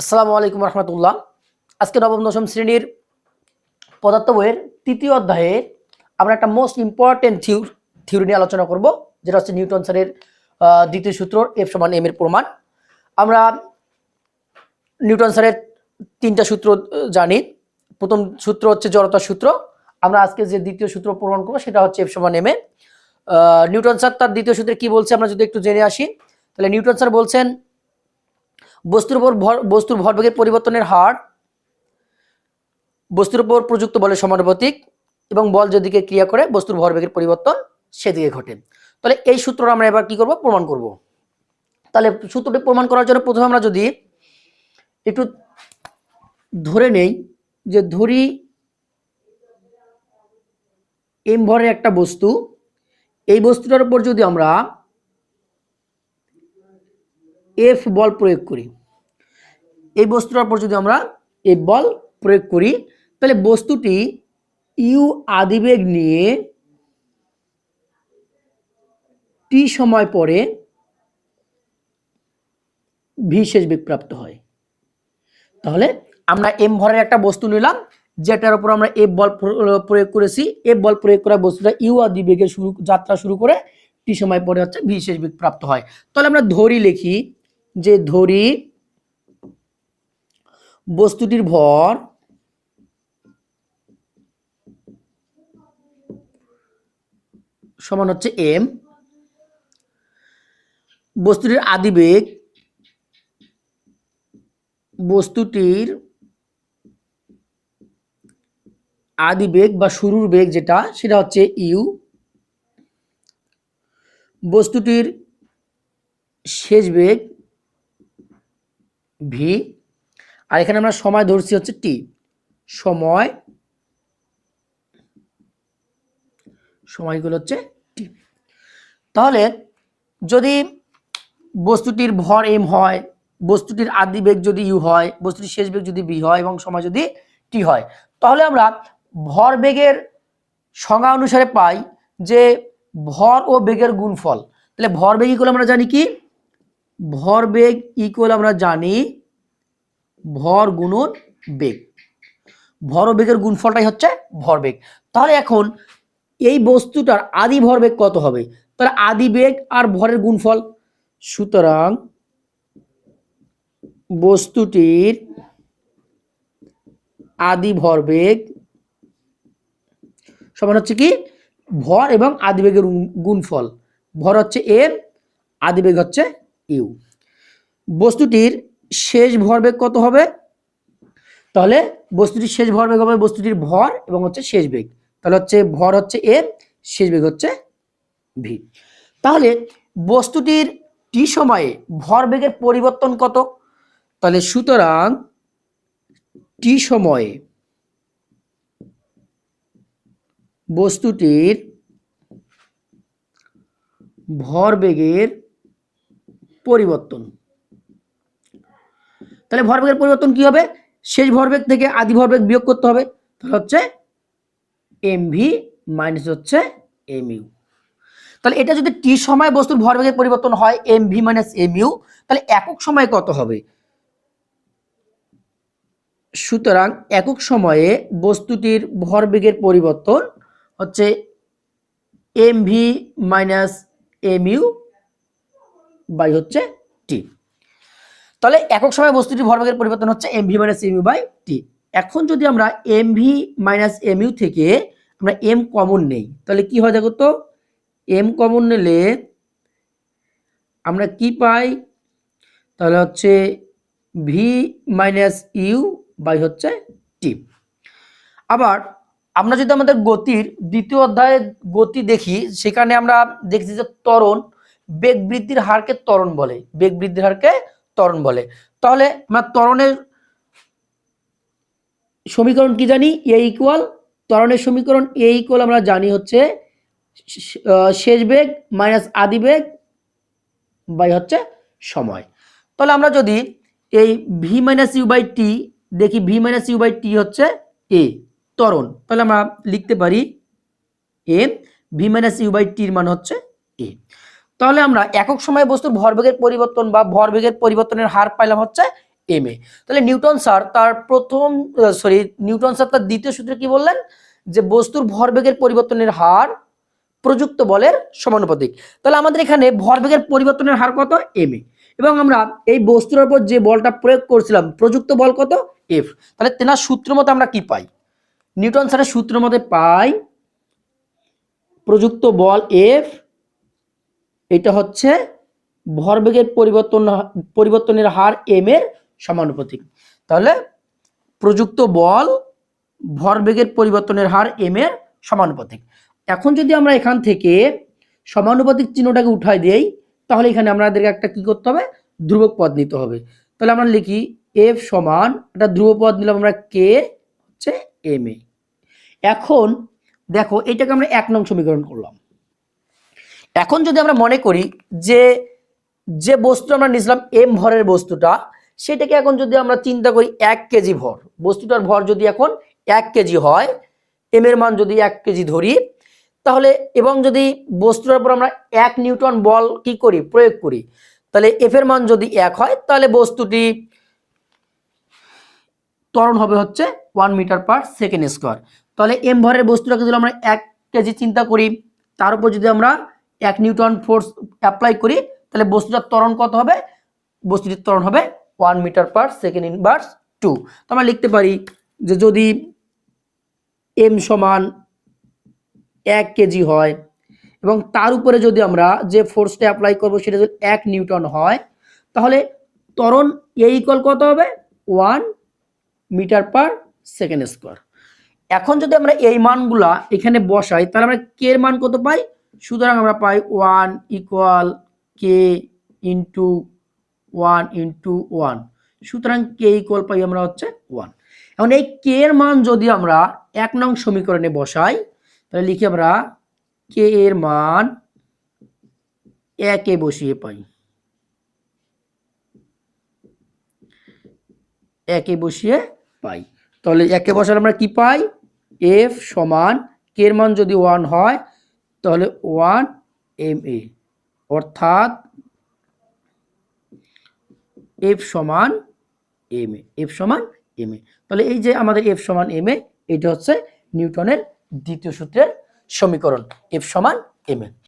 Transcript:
আসসালামু আলাইকুম রহমতুল্লাহ। আজকে নবম, দশম শ্রেণির পদার্থ বইয়ের তৃতীয় অধ্যায়ে আমরা একটা মোস্ট ইম্পর্টেন্ট থিওর থিওরি নিয়ে আলোচনা করব, যেটা হচ্ছে নিউটন স্যারের দ্বিতীয় সূত্র এফ সমান এম এর প্রমাণ। আমরা নিউটন স্যারের তিনটা সূত্র জানি। প্রথম সূত্র হচ্ছে জড়তার সূত্র। আমরা আজকে যে দ্বিতীয় সূত্র প্রমাণ করব, সেটা হচ্ছে এফ সমান এম এ নিউটন স্যার তার দ্বিতীয় সূত্রে কি বলছে, আমরা যদি একটু জেনে আসি, তাহলে নিউটন স্যার বলছেন বস্তুর উপর ভর, বস্তুর ভরবেগের পরিবর্তনের হার, বস্তুর উপর প্রযুক্ত বলের সমানুপাতিক এবং বল যেদিকে ক্রিয়া করে, বস্তুর ভরবেগের পরিবর্তন সেদিকে ঘটে। তাহলে এই সূত্রটা আমরা এবার কি করব? প্রমাণ করব। তাহলে সূত্রটি প্রমাণ করার জন্য প্রথমে আমরা যদি একটু ধরে নেই যে ধরি এম ভরের একটা বস্তু, এই বস্তুটার উপর যদি আমরা এফ বল প্রয়োগ করি। এই বস্তুটার উপর যদি আমরা এফ বল প্রয়োগ করি, তাহলে বস্তুটি ইউ আদিবেগ নিয়ে টি সময় পরে ভি শেষ বেগ প্রাপ্ত হয়। তাহলে আমরা এম ভরের একটা বস্তু নিলাম, যেটার উপর আমরা এফ বল প্রয়োগ করেছি। এফ বল প্রয়োগ করা বস্তুটা ইউ আদি বেগে শুরু, যাত্রা শুরু করে টি সময় পরে হচ্ছে ভি শেষ বেগ প্রাপ্ত হয়। তাহলে আমরা ধরি, লিখি যে ধরি বস্তুটির ভর সমান হচ্ছে এম বস্তুটির আদিবেগ বস্তুটির আদিবেগ বা শুরুর বেগ যেটা, সেটা হচ্ছে ইউ বস্তুটির শেষ বেগ ভি আর এখানে আমরা সময় ধরছি হচ্ছে টি সময় সময়গুলো হচ্ছে টি তাহলে যদি বস্তুটির ভর এম হয়, বস্তুটির আদি বেগ যদি ইউ হয়, বস্তুটির শেষ বেগ যদি বি হয় এবং সময় যদি টি হয়, তাহলে আমরা ভর বেগের সংজ্ঞা অনুসারে পাই যে ভর ও বেগের গুণফল। তাহলে ভর বেগ আমরা জানি কি? ভর বেগ ইকুয়াল আমরা জানি ভর গুণন বেগ। ভর ও বেগের গুণফলটাই হচ্ছে ভরবেগ তাহলে এখন এই বস্তুটার আদি ভরবেগ কত হবে? তাহলে আদি বেগ আর ভরের গুণফল। সুতরাং বস্তুটির আদি ভরবেগ সমান হচ্ছে কি? ভর এবং আদিবেগের গুণ- গুণফল। ভর হচ্ছে এম আদিবেগ হচ্ছে ইউ। বস্তুটির শেষ ভরবেগ কত হবে? তাহলে বস্তুটির শেষ ভরবেগ হবে বস্তুটির ভর এবং হচ্ছে শেষ বেগ। তাহলে হচ্ছে ভর হচ্ছে এ শেষ বেগ হচ্ছে ভি তাহলে বস্তুটির টি সময়ে ভরবেগের পরিবর্তন কত? তাহলে সুতরাং টি সময়ে বস্তুটির ভরবেগের পরিবর্তন। তাহলে ভরবেগের পরিবর্তন কি হবে? শেষ ভরবেগ থেকে আদি ভরবেগ বিয়োগ করতে হবে। তাহলে হচ্ছে এম ভি মাইনাস হচ্ছে এম ইউ তাহলে এটা যদি টি সময় বস্তুর ভরবেগের পরিবর্তন হয় M V minus M U তাহলে একক সময় কত হবে? সুতরাং একক সময়ে বস্তুটির ভরবেগের পরিবর্তন হচ্ছে M V minus M U by হচ্ছে টি। তাহলে একক সময় বস্তুটির ভরবেগের পরিবর্তন হচ্ছে M V minus M U by T এখন যদি আমরা M V minus M U থেকে আমরা এম কমন নেই, তাহলে কি হয় দেখো তো? এম কমন নিলে আমরা কি পাই? তাহলে হচ্ছে ভি মাইনাস ইউ বাই হচ্ছে টি আবার আমরা যদি আমাদের গতির দ্বিতীয় অধ্যায়ে গতি দেখি, সেখানে আমরা দেখছি যে ত্বরণ বেগ বৃদ্ধির হারকে ত্বরণ বলে, বেগ বৃদ্ধির হারকে ত্বরণ বলে। তাহলে আমরা ত্বরণের সমীকরণ কি জানি? এ ইকুয়াল ত্বরণের সমীকরণ এ ইকুয়াল আমরা জানি হচ্ছে শেষ বেগ মাইনাস আদি বেগ বাই হচ্ছে সময়। তাহলে আমরা যদি এই V minus U by T দেখি V minus U by T হচ্ছে এ ত্বরণ। তাহলে আমরা লিখতে পারি A V minus U by টির মান হচ্ছে এ তাহলে আমরা একক সময়ে বস্তুর ভরবেগের পরিবর্তন বা ভরবেগের পরিবর্তনের হার পাইলাম হচ্ছে এম এ তাহলে নিউটন স্যার তার প্রথম সরি নিউটন স্যার তার দ্বিতীয় সূত্রে কি বললেন? যে বস্তুর ভরবেগের পরিবর্তনের হার প্রযুক্ত বলের সমানুপাতিক। তাহলে আমাদের এখানে ভরবেগের পরিবর্তনের হার কত? এম এ এবং আমরা এই বস্তুর উপর যে বলটা প্রয়োগ করছিলাম, প্রযুক্ত বল কত? এফ তাহলে তেনার সূত্র মতো আমরা কি পাই? নিউটন স্যারের সূত্র মতে পাই প্রযুক্ত বল এফ এটা হচ্ছে ভরবেগের পরিবর্তন, পরিবর্তনের হার এম এর সমানুপাতিক। তাহলে প্রযুক্ত বল ভরবেগের পরিবর্তনের হার এম এর সমানুপাতিক। এখন যদি আমরা এখান থেকে সমানুপাতিক চিহ্নটাকে উঠাই দেই, তাহলে এখানে আমাদেরকে একটা কি করতে হবে? ধ্রুবক পদ নিতে হবে। তাহলে আমরা লিখি এফ সমান, একটা ধ্রুব পদ নিলাম আমরা কে হচ্ছে এম এ। এখন দেখো, এটাকে আমরা এক নং সমীকরণ করলাম। এখন যদি আমরা মনে করি যে যে বস্তু আমরা নিয়েছিলাম এম ভরের বস্তুটা, সেটাকে এখন যদি আমরা চিন্তা করি এক কেজি ভর, বস্তুটার ভর যদি এখন এক কেজি হয় এম এর মান যদি এক কেজি ধরি, তাহলে এবং যদি বস্তুটার উপর আমরা এক নিউটন বল কি করি, প্রয়োগ করি, তাহলে এফ এর মান যদি এক হয়, তাহলে বস্তুটি ত্বরণ হবে হচ্ছে one metre per second square তাহলে এম ভরের বস্তুটাকে যদি আমরা এক কেজি চিন্তা করি, তার উপর যদি আমরা এক নিউটন ফোর্স অ্যাপ্লাই করি, তাহলে বস্তুটার ত্বরণ কত হবে? বস্তুটির ত্বরণ হবে one metre per second inverse two তো আমরা লিখতে পারি যে যদি এম সমান এক কেজি হয়, এবং তার উপরে যদি আমরা যে ফোর্সটা অ্যাপ্লাই করব সেটা যদি এক নিউটন হয়, তাহলে ত্বরণ এ ইকুয়াল কত হবে? One metre per second square এখন যদি আমরা এই মানগুলা এখানে বসাই, তাহলে আমরা কে এর মান কত পাই? সুতরাং আমরা পাই one equal K into one into one সুতরাং কে ইকুয়াল পাই আমরা হচ্ছে ওয়ান এখন এই কে এর মান যদি আমরা এক নং সমীকরণে বসাই, তাহলে লিখি আমরা কে এর মান একে বসিয়ে পাই। একে বসিয়ে পাই। তাহলে একে বসালে আমরা কি পাই? এফ সমান কে এর মান যদি ওয়ান হয় তাহলে ওয়ান এম এ, অর্থাৎ এফ সমান এম এ, এফ সমান এম এ। তাহলে এই যে আমাদের এফ সমান এম এ, এটা হচ্ছে নিউটনের দ্বিতীয় সূত্রের সমীকরণ, এফ সমান এম এ।